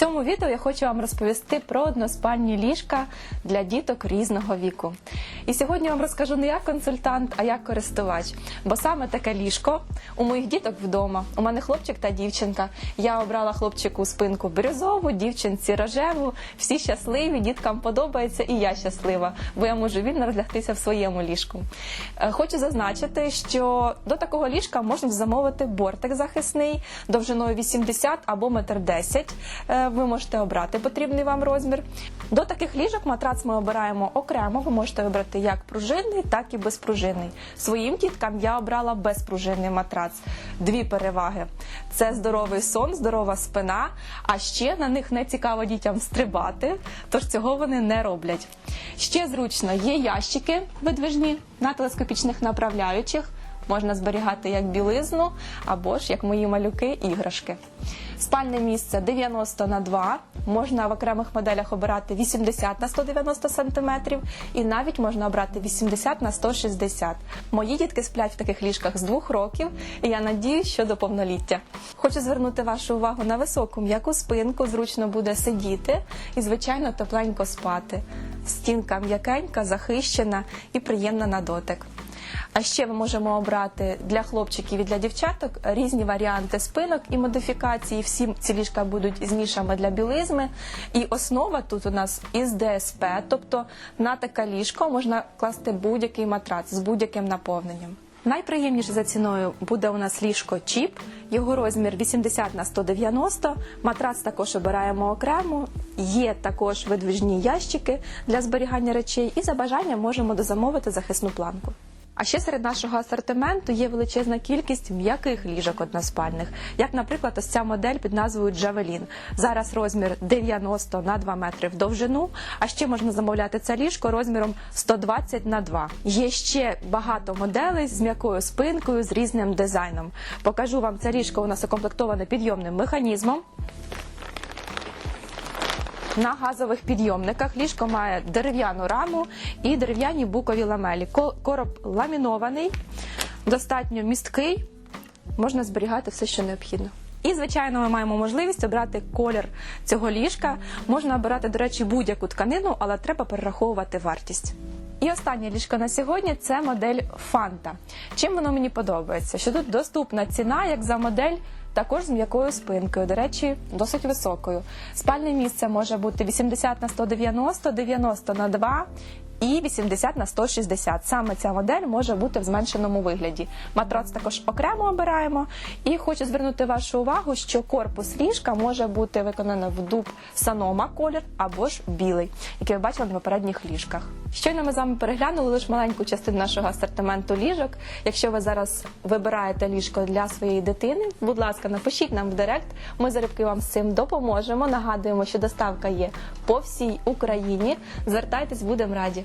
цьому відео я хочу вам розповісти про односпальні ліжка для діток різного віку. І сьогодні я вам розкажу не як консультант, а як користувач. Бо саме таке ліжко у моїх діток вдома. У мене хлопчик та дівчинка. Я обрала хлопчику спинку бірюзову, дівчинці рожеву. Всі щасливі, діткам подобається, і я щаслива, бо я можу вільно розлягтися в своєму ліжку. Е, хочу зазначити, що до такого ліжка можна замовити бортик захисний довжиною 80 або метр 10 ви можете обрати потрібний вам розмір. До таких ліжок матрац ми обираємо окремо. Ви можете вибрати як пружинний, так і безпружинний. Своїм діткам я обрала безпружинний матрац. Дві переваги: це здоровий сон, здорова спина. А ще на них не цікаво дітям стрибати, тож цього вони не роблять. Ще зручно є ящики видвижні на телескопічних направляючих. Можна зберігати як білизну або ж як мої малюки іграшки. Спальне місце 90 на 2. Можна в окремих моделях обирати 80 на 190 см і навіть можна обрати 80 на 160 Мої дітки сплять в таких ліжках з двох років, і я надіюсь, що до повноліття. Хочу звернути вашу увагу на високу м'яку спинку, зручно буде сидіти і, звичайно, тепленько спати. Стінка м'якенька, захищена і приємна на дотик. А ще ми можемо обрати для хлопчиків і для дівчаток різні варіанти спинок і модифікації. Всі ці ліжка будуть з нішами для білизми. І основа тут у нас із ДСП, тобто на таке ліжко можна класти будь-який матрац з будь-яким наповненням. Найприємніше за ціною буде у нас ліжко чіп, його розмір 80 на 190. Матрац також обираємо окремо. Є також видвижні ящики для зберігання речей, і за бажанням можемо дозамовити захисну планку. А ще серед нашого асортименту є величезна кількість м'яких ліжок односпальних, як, наприклад, ось ця модель під назвою Джавелін. Зараз розмір 90 на 2 метри в довжину. А ще можна замовляти це ліжко розміром 120 на 2. Є ще багато моделей з м'якою спинкою, з різним дизайном. Покажу вам це ліжко. У нас укомплектоване підйомним механізмом. На газових підйомниках ліжко має дерев'яну раму і дерев'яні букові ламелі. Короб ламінований, достатньо місткий, можна зберігати все, що необхідно. І, звичайно, ми маємо можливість обрати колір цього ліжка. Можна обирати, до речі, будь-яку тканину, але треба перераховувати вартість. І останнє ліжко на сьогодні це модель Фанта. Чим воно мені подобається? Що тут доступна ціна, як за модель, також з м'якою спинкою, до речі, досить високою. Спальне місце може бути 80 на 190, 90 на 2 і 80 на 160. Саме ця модель може бути в зменшеному вигляді. Матрац також окремо обираємо. І хочу звернути вашу увагу, що корпус ліжка може бути виконано в дуб санома колір або ж білий, який ви бачили на попередніх ліжках. Щойно ми з вами переглянули лише маленьку частину нашого асортименту ліжок. Якщо ви зараз вибираєте ліжко для своєї дитини, будь ласка, напишіть нам в директ. Ми залюбки вам з цим допоможемо. Нагадуємо, що доставка є по всій Україні. Звертайтесь, будемо раді.